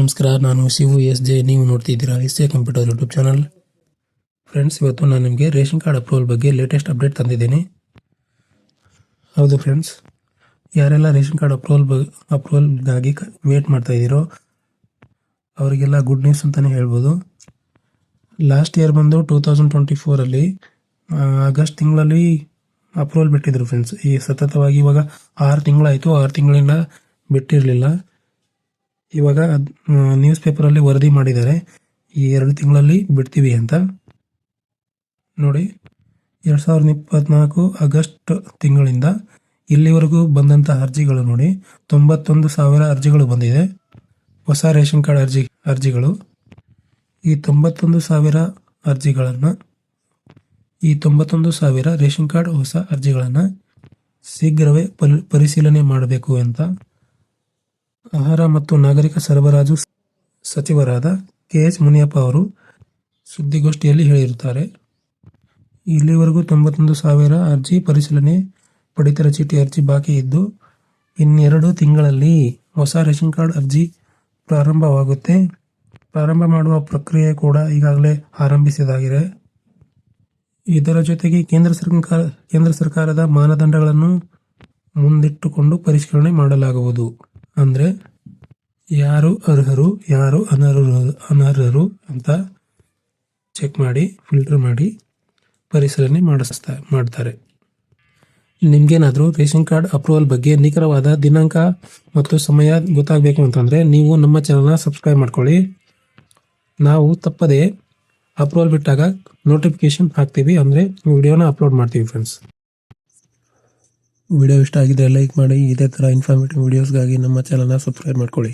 ನಮಸ್ಕಾರ, ನಾನು Shivu S J. ನೀವು ನೋಡ್ತಿದ್ದೀರಾ S A computer YouTube channel friends ಇವತ್ತು ನಾನು ನಿಮಗೆ ರೇಷನ್ ಕಾರ್ಡ್ ಅಪ್ರೂವಲ್ ಬಗ್ಗೆ ಲೇಟೆಸ್ಟ್ ಅಪ್ಡೇಟ್ ತಂದಿದ್ದೀನಿ. ಹೌದು ಫ್ರೆಂಡ್ಸ್ ಯಾರೆಲ್ಲ ರೇಷನ್ ಕಾರ್ಡ್ ಅಪ್ರೂವಲ್ ಬ ಅಪ್ರೂವಲ್ಗಾಗಿ ವೇಟ್ ಮಾಡ್ತಾ ಇದ್ದೀರೋ, ಅವರಿಗೆಲ್ಲ ಗುಡ್ ನ್ಯೂಸ್ ಅಂತಲೇ ಹೇಳ್ಬೋದು. ಲಾಸ್ಟ್ ಇಯರ್ ಬಂದು ಟೂ ತೌಸಂಡ್ ಟ್ವೆಂಟಿ ಫೋರಲ್ಲಿ ಆಗಸ್ಟ್ ತಿಂಗಳಲ್ಲಿ ಅಪ್ರೂವಲ್ ಬಿಟ್ಟಿದ್ರು ಫ್ರೆಂಡ್ಸ್ ಈ ಸತತವಾಗಿ ಇವಾಗ ಆರು ತಿಂಗಳಾಯಿತು, ಆರು ತಿಂಗಳಿಂದ ಬಿಟ್ಟಿರಲಿಲ್ಲ. ಇವಾಗ ನ್ಯೂಸ್ ಪೇಪರಲ್ಲಿ ವರದಿ ಮಾಡಿದ್ದಾರೆ. ಈ ಎರಡು ತಿಂಗಳಲ್ಲಿ ಬಿಡ್ತೀವಿ ಅಂತ. ನೋಡಿ, ಎರಡು ಸಾವಿರದ ಇಪ್ಪತ್ನಾಲ್ಕು ಆಗಸ್ಟ್ ತಿಂಗಳಿಂದ ಇಲ್ಲಿವರೆಗೂ ಬಂದಂಥ ಅರ್ಜಿಗಳು ನೋಡಿ. ತೊಂಬತ್ತೊಂದು ಸಾವಿರ ಅರ್ಜಿಗಳು ಬಂದಿದೆ. ಹೊಸ ರೇಷನ್ ಕಾರ್ಡ್ ಅರ್ಜಿ, ಅರ್ಜಿಗಳು. ಈ ತೊಂಬತ್ತೊಂದು ಸಾವಿರ ಅರ್ಜಿಗಳನ್ನು, ಈ ತೊಂಬತ್ತೊಂದು ಸಾವಿರ ರೇಷನ್ ಕಾರ್ಡ್ ಹೊಸ ಅರ್ಜಿಗಳನ್ನು ಶೀಘ್ರವೇ ಪರಿ, ಪರಿಶೀಲನೆ ಮಾಡಬೇಕು ಅಂತ ಆಹಾರ ಮತ್ತು ನಾಗರಿಕ ಸರಬರಾಜು ಸಚಿವರಾದ ಕೆ ಎಚ್ ಮುನಿಯಪ್ಪ ಅವರು ಸುದ್ದಿಗೋಷ್ಠಿಯಲ್ಲಿ ಹೇಳಿರುತ್ತಾರೆ. ಇಲ್ಲಿವರೆಗೂ ತೊಂಬತ್ತೊಂದು ಸಾವಿರ ಅರ್ಜಿ ಪರಿಶೀಲನೆ ಪಡಿತರ ಚೀಟಿ ಅರ್ಜಿ ಬಾಕಿ ಇದ್ದು, ಇನ್ನೆರಡು ತಿಂಗಳಲ್ಲಿ ಹೊಸ ರೇಷನ್ ಕಾರ್ಡ್ ಅರ್ಜಿ ಪ್ರಾರಂಭವಾಗುತ್ತೆ. ಪ್ರಾರಂಭ ಮಾಡುವ ಪ್ರಕ್ರಿಯೆ ಕೂಡ ಈಗಾಗಲೇ ಆರಂಭಿಸಿದಾಗಿದೆ. ಇದರ ಜೊತೆಗೆ ಕೇಂದ್ರ ಸರ್ಕಾರ, ಕೇಂದ್ರ ಸರ್ಕಾರದ ಮಾನದಂಡಗಳನ್ನು ಮುಂದಿಟ್ಟುಕೊಂಡು ಪರಿಷ್ಕರಣೆ ಮಾಡಲಾಗುವುದು. ಅಂದರೆ ಯಾರು ಅರ್ಹರು, ಯಾರು ಅನರ್ಹರು ಅನರ್ಹರು ಅಂತ ಚೆಕ್ ಮಾಡಿ ಫಿಲ್ಟರ್ ಮಾಡಿ ಪರಿಶೀಲನೆ ಮಾಡಿಸ್ತಾ, ಮಾಡ್ತಾರೆ. ನಿಮಗೇನಾದರೂ ರೇಷನ್ ಕಾರ್ಡ್ ಅಪ್ರೂವಲ್ ಬಗ್ಗೆ ನಿಖರವಾದ ದಿನಾಂಕ ಮತ್ತು ಸಮಯ ಗೊತ್ತಾಗಬೇಕು ಅಂತಂದರೆ ನೀವು ನಮ್ಮ ಚಾನಲ್ನ ಸಬ್ಸ್ಕ್ರೈಬ್ ಮಾಡ್ಕೊಳ್ಳಿ. ನಾವು ತಪ್ಪದೇ ಅಪ್ರೂವಲ್ ಬಿಟ್ಟಾಗ ನೋಟಿಫಿಕೇಶನ್ ಹಾಕ್ತೀವಿ ಅಂದರೆ ವಿಡಿಯೋನ ಅಪ್ಲೋಡ್ ಮಾಡ್ತೀವಿ ಫ್ರೆಂಡ್ಸ್ ವಿಡಿಯೋ ಇಷ್ಟ ಆಗಿದ್ರೆ ಲೈಕ್ ಮಾಡಿ ಇದೇ ಥರ ಇನ್ಫಾರ್ಮೇಟಿವ್ ವೀಡಿಯೋಸ್ಗಾಗಿ ನಮ್ಮ ಚಾನಲ್ನ ಸಬ್ಸ್ಕ್ರೈಬ್ ಮಾಡ್ಕೊಳ್ಳಿ.